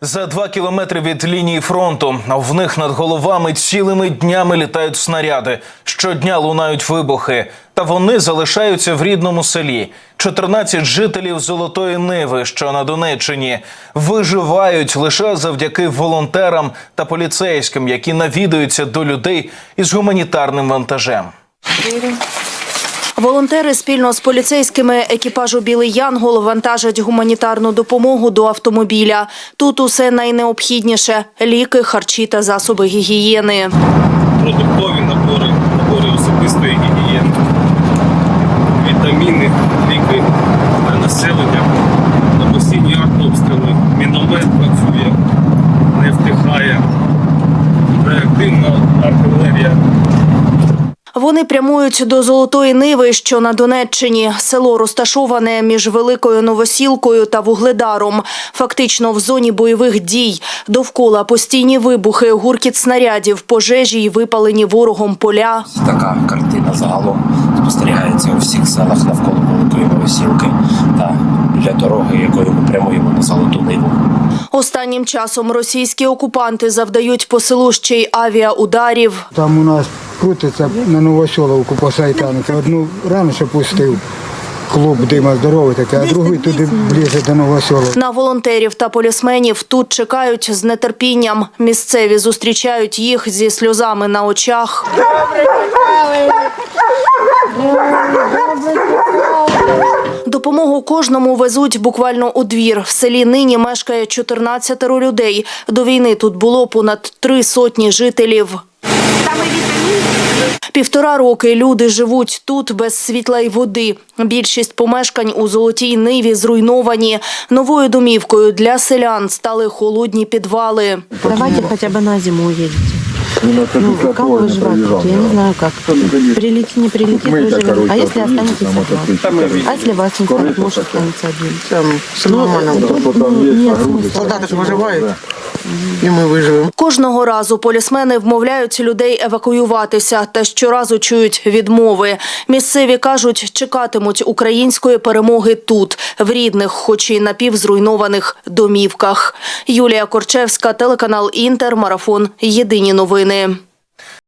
За два кілометри від лінії фронту в них над головами цілими днями літають снаряди. Щодня лунають вибухи, та вони залишаються в рідному селі. 14 жителів Золотої Ниви, що на Донеччині, виживають лише завдяки волонтерам та поліцейським, які навідуються до людей із гуманітарним вантажем. Волонтери спільно з поліцейськими екіпажу Білий Янгол вантажать гуманітарну допомогу до автомобіля. Тут усе найнеобхідніше ліки, харчі та засоби гігієни. продуктові набори, набори особистої гігієни, вітаміни, ліки для населення, на постійні артобстріли, міномет працює, не втихає, реактивна артилерія. Вони прямують до Золотої Ниви, що на Донеччині. Село розташоване між Великою Новосілкою та Вугледаром. Фактично в зоні бойових дій. Довкола постійні вибухи, гуркіт снарядів, пожежі й випалені ворогом поля. Така картина загалом спостерігається у всіх селах навколо Великої Новосілки та біля дороги, якою ми прямуємо на Золоту Ниву. Останнім часом російські окупанти завдають по селу ще й авіаударів. Там у нас крутиться на Новоселовку по Сайтанику. Одну раніше пустив клуб дима здоровий такий, а другий туди ближче до Новоселовки. На волонтерів та полісменів тут чекають з нетерпінням. Місцеві зустрічають їх зі сльозами на очах. Допомогу кожному везуть буквально у двір. В селі нині мешкає 14 людей. До війни тут було понад три сотні жителів. Півтора роки люди живуть тут без світла й води. Більшість помешкань у Золотій Ниві зруйновані. Новою домівкою для селян стали холодні підвали. Давайте хотя бы на зиму уедете. Ну, как выживать тут? Я не знаю как. Прилетит, не прилетит, выживем. А если останетесь одна? А если вас не станет, может останется один? Ну, тут ну, нет смысла. Солдати ж виживають, і ми виживемо. Кожного разу полісмени вмовляють людей евакуюватися та щоразу чують відмови. Місцеві кажуть, чекатимуть української перемоги тут, в рідних, хоч і напівзруйнованих домівках. Юлія Корчевська, телеканал Інтер, марафон. Єдині новини.